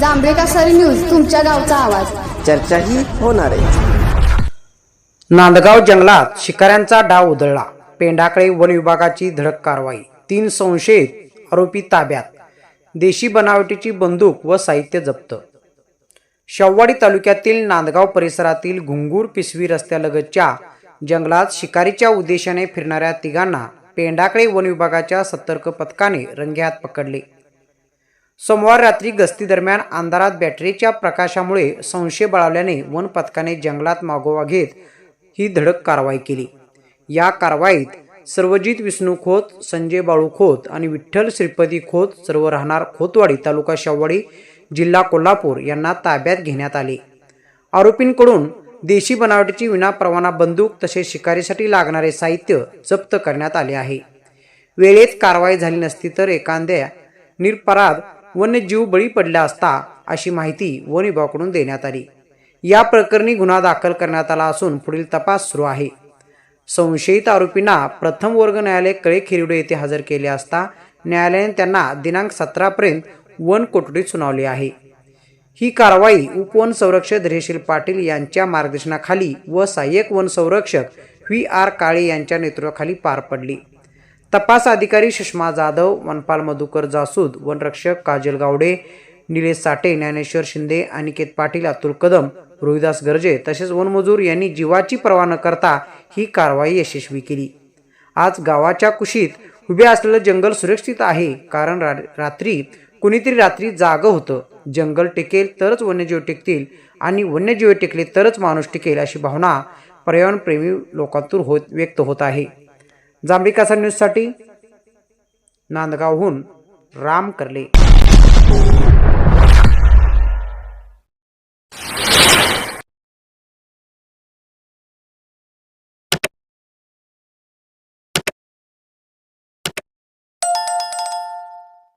जांभेका सरी न्यूज तुमच्या गावचा आवाज. चर्चाही होणार आहे. नांदगाव जंगलात शिकाऱ्यांचा डाव उधळला. पेंडाकडे वन विभागाची धडक कारवाई. तीन संशयित आरोपी ताब्यात. देशी बनावटीची बंदूक व साहित्य जप्त. शव्वाडी तालुक्यातील नांदगाव परिसरातील घुंगूर पिसवी रस्त्यालगतच्या जंगलात शिकारीच्या उद्देशाने फिरणाऱ्या तिघांना पेंडाकडे वन विभागाच्या सतर्क पथकाने रंगेहात पकडले. सोमवार रात्री गस्तीदरम्यान अंधारात बॅटरीच्या प्रकाशामुळे संशय बळावल्याने वन पथकाने जंगलात मागोवा घेत ही धडक कारवाई केली. या कारवाईत सर्वजित विष्णू खोत संजय बाळू खोत आणि विठ्ठल श्रीपती खोत सर्व राहणार खोतवाडी तालुका शेववाडी जिल्हा कोल्हापूर यांना ताब्यात घेण्यात आले. आरोपींकडून देशी बनावटीची विनापरवाना बंदूक तसेच शिकारीसाठी लागणारे साहित्य जप्त करण्यात आले आहे. वेळेत कारवाई झाली नसती तर एखाद्या निरपराध वन्यजीव बळी पडला असता अशी माहिती वन विभागाकडून देण्यात आली. या प्रकरणी गुन्हा दाखल करण्यात आला असून पुढील तपास सुरू आहे. संशयित आरोपींना प्रथम वर्ग न्यायालय कळे खिरवडे येथे हजर केले असता न्यायालयाने त्यांना दिनांक सतरापर्यंत वन कोठडीत सुनावली आहे. ही कारवाई उपवन संरक्षक धैर्यशील पाटील यांच्या मार्गदर्शनाखाली व सहाय्यक वन संरक्षक व्ही आर काळे यांच्या नेतृत्वाखाली पार पडली. तपास अधिकारी सुषमा जाधव वनपाल मधुकर जासूद वनरक्षक काजल गावडे निलेश साठे ज्ञानेश्वर शिंदे अनिकेत पाटील अतुल कदम रोहिदास गर्जे तसेच वनमजूर यांनी जीवाची पर्वा न करता ही कारवाई यशस्वी केली. आज गावाच्या कुशीत उभे असलेलं जंगल सुरक्षित आहे कारण रा रात्री कुणीतरी रात्री जागं होतं. जंगल टिकेल तरच वन्यजीव टिकतील आणि वन्यजीव टिकले तरच माणूस टिकेल अशी भावना पर्यावरणप्रेमी लोकांतून होत व्यक्त होत आहे. जांभिकासा न्यूजसाठी नांदगावहून राम करले.